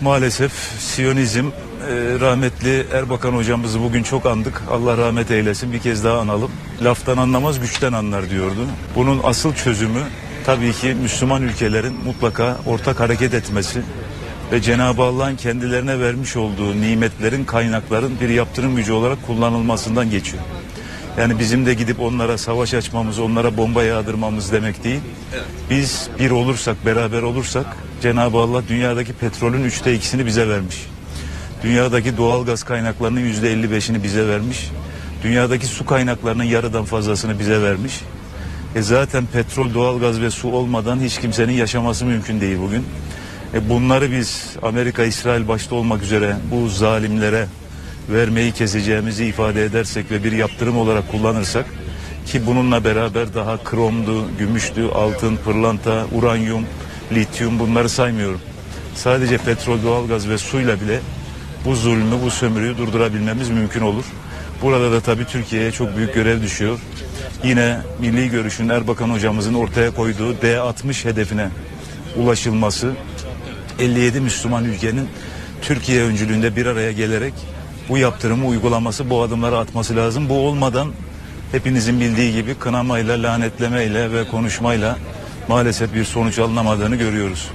Maalesef Siyonizm e, rahmetli Erbakan hocamızı bugün çok andık. Allah rahmet eylesin bir kez daha analım. Laftan anlamaz güçten anlar diyordu. Bunun asıl çözümü tabii ki Müslüman ülkelerin mutlaka ortak hareket etmesi ve Cenab-ı Allah'ın kendilerine vermiş olduğu nimetlerin, kaynakların bir yaptırım gücü olarak kullanılmasından geçiyor. Yani bizim de gidip onlara savaş açmamız, onlara bomba yağdırmamız demek değil. Biz bir olursak, beraber olursak Cenab-ı Allah dünyadaki petrolün üçte ikisini bize vermiş. Dünyadaki doğal gaz kaynaklarının yüzde 55'ini bize vermiş. Dünyadaki su kaynaklarının yarıdan fazlasını bize vermiş. E zaten petrol, doğalgaz ve su olmadan hiç kimsenin yaşaması mümkün değil bugün. E bunları biz Amerika, İsrail başta olmak üzere bu zalimlere vermeyi keseceğimizi ifade edersek ve bir yaptırım olarak kullanırsak ki bununla beraber daha kromdu, gümüştü, altın, pırlanta, uranyum, lityum bunları saymıyorum. Sadece petrol, doğalgaz ve suyla bile bu zulmü, bu sömürüyü durdurabilmemiz mümkün olur. Burada da tabii Türkiye'ye çok büyük görev düşüyor. Yine milli görüşün Erbakan hocamızın ortaya koyduğu D60 hedefine ulaşılması 57 Müslüman ülkenin Türkiye öncülüğünde bir araya gelerek bu yaptırımı uygulaması, bu adımları atması lazım. Bu olmadan hepinizin bildiği gibi kınamayla, lanetlemeyle ve konuşmayla maalesef bir sonuç alınamadığını görüyoruz.